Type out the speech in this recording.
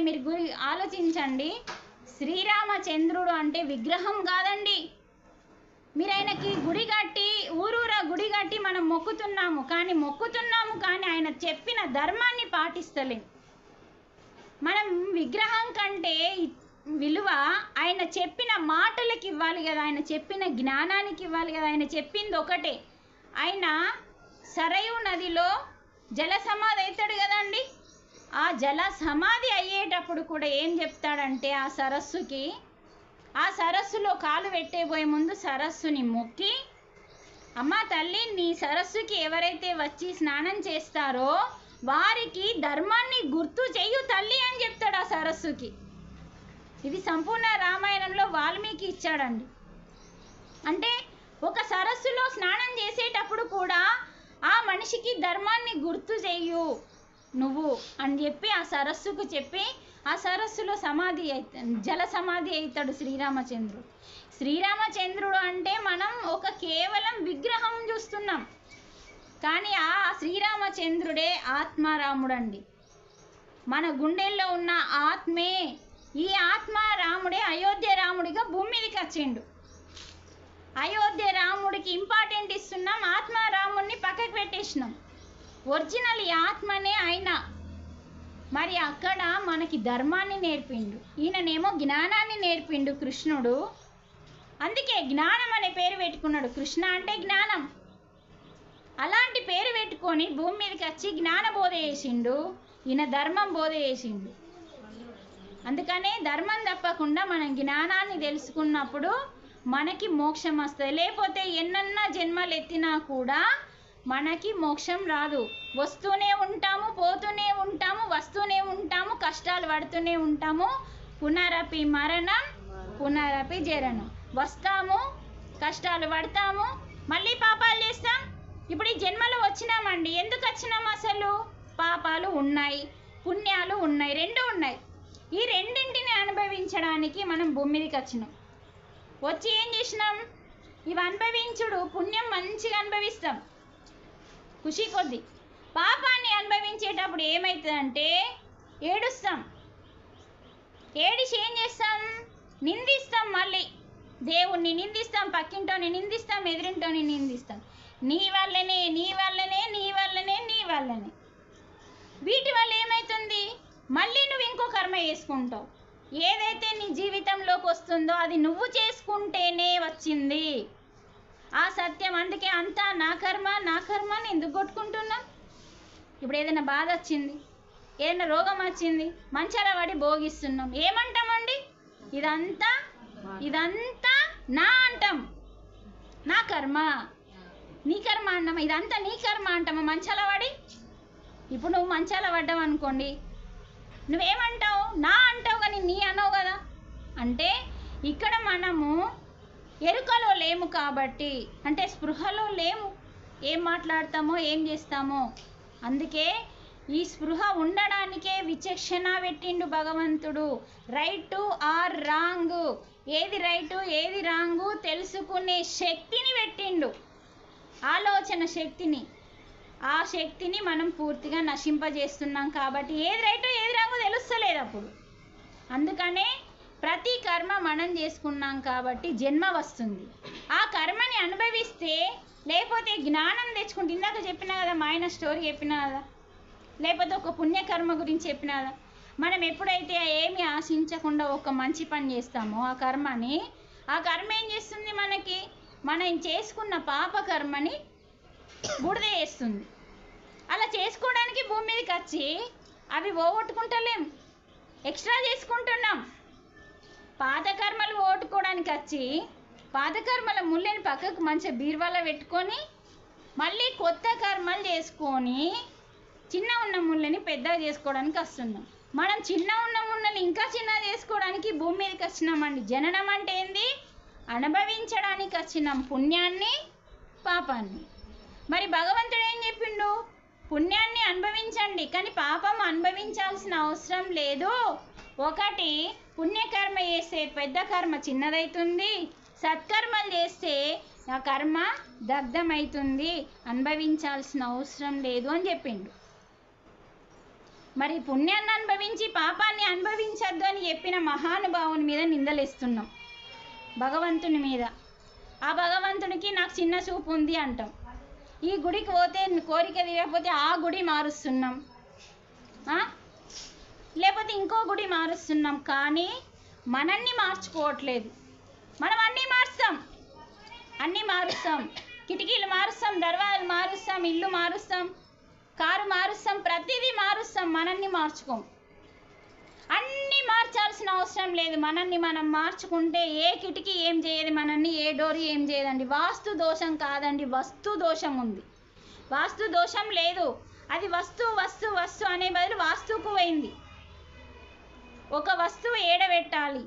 మీరు గురి ఆలోచించండి. శ్రీరామచంద్రుడు అంటే విగ్రహం కాదండి. మీరు ఆయనకి గుడి కట్టి ఊరూరా గుడి కట్టి మనం మొక్కుతున్నాము. కానీ మొక్కుతున్నాము కానీ ఆయన చెప్పిన ధర్మాన్ని పాటిస్తలేం. మనం విగ్రహం కంటే విలువ ఆయన చెప్పిన మాటలకి ఇవ్వాలి కదా. ఆయన చెప్పిన జ్ఞానానికి ఇవ్వాలి కదా. ఆయన చెప్పింది ఒకటే. ఆయన సరయు నదిలో జల సమాధి అవుతాడు కదండి. ఆ జల సమాధి అయ్యేటప్పుడు కూడా ఏం చెప్తాడంటే ఆ సరస్సుకి ఆ సరస్సులో కాలు పెట్టేబోయే ముందు సరస్సుని మొక్కి అమ్మ తల్లి నీ సరస్సుకి ఎవరైతే వచ్చి స్నానం చేస్తారో వారికి ధర్మాన్ని గుర్తు చెయ్యు తల్లి అని చెప్తాడు ఆ సరస్సుకి. ఇది సంపూర్ణ రామాయణంలో వాల్మీకి ఇచ్చాడండి. అంటే ఒక సరస్సులో స్నానం చేసేటప్పుడు కూడా ఆ మనిషికి ధర్మాన్ని గుర్తు చెయ్యు నువ్వు అని చెప్పి ఆ సరస్సుకు చెప్పి ఆ సరస్సులో సమాధి అవుతా జల సమాధి అవుతాడు శ్రీరామచంద్రుడు. శ్రీరామచంద్రుడు అంటే మనం ఒక కేవలం విగ్రహం చూస్తున్నాం. కానీ ఆ శ్రీరామచంద్రుడే ఆత్మారాముడు అండి మన గుండెల్లో ఉన్న ఆత్మే ఈ ఆత్మ రాముడే అయోధ్య రాముడిగా భూమి మీదకి వచ్చిండు. అయోధ్య రాముడికి ఇంపార్టెంట్ ఇస్తున్నాం ఆత్మారాముడిని పక్కకు పెట్టేసినాం. ఒరిజినల్ ఆత్మనే ఆయన. మరి అక్కడ మనకి ధర్మాన్ని నేర్పిండు. ఈయననేమో జ్ఞానాన్ని నేర్పిండు కృష్ణుడు. అందుకే జ్ఞానం అనే పేరు పెట్టుకున్నాడు. కృష్ణ అంటే జ్ఞానం. అలాంటి పేరు పెట్టుకొని భూమి మీదకి వచ్చి జ్ఞాన బోధ చేసిండు. ఈయన ధర్మం బోధ చేసిండు. అందుకనే ధర్మం తప్పకుండా మనం జ్ఞానాన్ని తెలుసుకున్నప్పుడు మనకి మోక్షం వస్తుంది. లేకపోతే ఎన్నన్నా జన్మలు ఎత్తినా కూడా మనకి మోక్షం రాదు. వస్తూనే ఉంటాము పోతూనే ఉంటాము వస్తూనే ఉంటాము కష్టాలు పడుతూనే ఉంటాము. పునరపి మరణం పునరపి జరణం వస్తాము కష్టాలు పడతాము మళ్ళీ పాపాలు చేస్తాం. ఇప్పుడు ఈ జన్మలో వచ్చినామండి. ఎందుకు వచ్చినాం అసలు? పాపాలు ఉన్నాయి పుణ్యాలు ఉన్నాయి రెండు ఉన్నాయి. ఈ రెండింటిని అనుభవించడానికి మనం భూమి మీదకి వచ్చినాం. వచ్చి ఏం చేసినాం? ఇవి అనుభవించుడు పుణ్యం మంచిగా అనుభవిస్తాం. ఖుషి కొద్ది. పాపాన్ని అనుభవించేటప్పుడు ఏమవుతుందంటే ఏడుస్తాం. ఏడిసి ఏం చేస్తాం? నిందిస్తాం మళ్ళీ. దేవుణ్ణి నిందిస్తాం పక్కింటోని నిందిస్తాం ఎదిరింటోని నిందిస్తాం. నీ వల్లనే నీ వల్లనే నీ వల్లనే నీ వల్లనే. వీటి వల్ల ఏమవుతుంది మళ్ళీ నువ్వు ఇంకో కర్మ చేసుకుంటావు. ఏదైతే నీ జీవితంలోకి వస్తుందో అది నువ్వు చేసుకుంటేనే వచ్చింది. ఆ సత్యం అందుకే అంతా నా కర్మ నా కర్మ అని ఎందుకు కొట్టుకుంటున్నాం? ఇప్పుడు ఏదైనా బాధ వచ్చింది ఏదైనా రోగం వచ్చింది మంచాల పడి భోగిస్తున్నాం. ఏమంటామండి? ఇదంతా ఇదంతా నా అంటాం. నా కర్మ. నీ కర్మ అంటామా ఇదంతా నీ కర్మ అంటామా మంచాల పడి ఇప్పుడు నువ్వు మంచాల పడ్డావు అనుకోండి. నువ్వేమంటావు? నా అంటావు కానీ నీ అనవు కదా. అంటే ఇక్కడ మనము ఎరుకలో లేము కాబట్టి అంటే స్పృహలో లేము. ఏం మాట్లాడతామో ఏం చేస్తామో. అందుకే ఈ స్పృహ ఉండడానికే విచక్షణ పెట్టిండు భగవంతుడు. Right or wrong. ఏది రైటు ఏది రాంగు తెలుసుకునే శక్తిని పెట్టిండు. ఆలోచన శక్తిని. ఆ శక్తిని మనం పూర్తిగా నశింపజేస్తున్నాం కాబట్టి ఏది రైటో ఏది రాంగు తెలుస్తలేదు అప్పుడు. అందుకనే ప్రతి కర్మ మనం చేసుకున్నాం కాబట్టి జన్మ వస్తుంది. ఆ కర్మని అనుభవిస్తే లేకపోతే జ్ఞానం తెచ్చుకుంటే ఇందాక చెప్పిన కదా మా ఆయన స్టోరీ చెప్పిన కదా లేకపోతే ఒక పుణ్యకర్మ గురించి చెప్పిన కదా మనం ఎప్పుడైతే ఏమి ఆశించకుండా ఒక మంచి పని చేస్తామో ఆ కర్మని ఆ కర్మ ఏం చేస్తుంది మనకి? మనం చేసుకున్న పాప కర్మని బుడిద చేస్తుంది. అలా చేసుకోవడానికి భూమి మీదకి వచ్చి అవి పోగొట్టుకుంటలేం. ఎక్స్ట్రా చేసుకుంటున్నాం. పాత కర్మలు వచ్చి పాత కర్మల ముళ్ళని పక్కకు మంచిగా బీరువాలో పెట్టుకొని మళ్ళీ కొత్త కర్మలు చేసుకొని చిన్న ఉన్న ముళ్ళని పెద్దగా చేసుకోవడానికి వస్తున్నాం. మనం చిన్న ఉన్న ముళ్ళని ఇంకా చిన్న చేసుకోవడానికి భూమి మీదకి వచ్చినామండి. జననం అంటే ఏంది? అనుభవించడానికి వచ్చినాం పుణ్యాన్ని పాపాన్ని. మరి భగవంతుడు ఏం చెప్పిండు? పుణ్యాన్ని అనుభవించండి కానీ పాపం అనుభవించాల్సిన అవసరం లేదు. ఒకటి పుణ్యకర్మ చేస్తే పెద్ద కర్మ చిన్నదవుతుంది సత్కర్మలు చేస్తే ఆ కర్మ దగ్ధమవుతుంది అనుభవించాల్సిన అవసరం లేదు అని చెప్పిండు. మరి పుణ్యాన్ని అనుభవించి పాపాన్ని అనుభవించద్దు అని చెప్పిన మహానుభావుని మీద నిందలేస్తున్నాం భగవంతుని మీద. ఆ భగవంతునికి నాకు చిన్న చూపు ఉంది అంటాం. ఈ గుడికి పోతే కోరిక తీరకపోతే ఆ గుడి మారుస్తున్నాం. లేకపోతే ఇంకో గుడి మారుస్తున్నాం కానీ మనల్ని మార్చుకోవట్లేదు. మనం అన్నీ మారుస్తాం. అన్నీ మారుస్తాం. కిటికీలు మారుస్తాం దర్వాజాలు మారుస్తాం ఇల్లు మారుస్తాం కారు మారుస్తాం ప్రతిదీ మారుస్తాం మనల్ని మార్చుకోం. అన్నీ మార్చాల్సిన అవసరం లేదు. మనల్ని మనం మార్చుకుంటే ఏ కిటికీ ఏం చేయదు మనల్ని ఏ డోర్ ఏం చేయదండి. వాస్తు దోషం కాదండి. వస్తు దోషం ఉంది. వాస్తు దోషం లేదు. అది వస్తు వస్తు వస్తు అనే బదులు వాస్తుకు పోయింది. ఒక వస్తువు ఏడబెట్టాలి.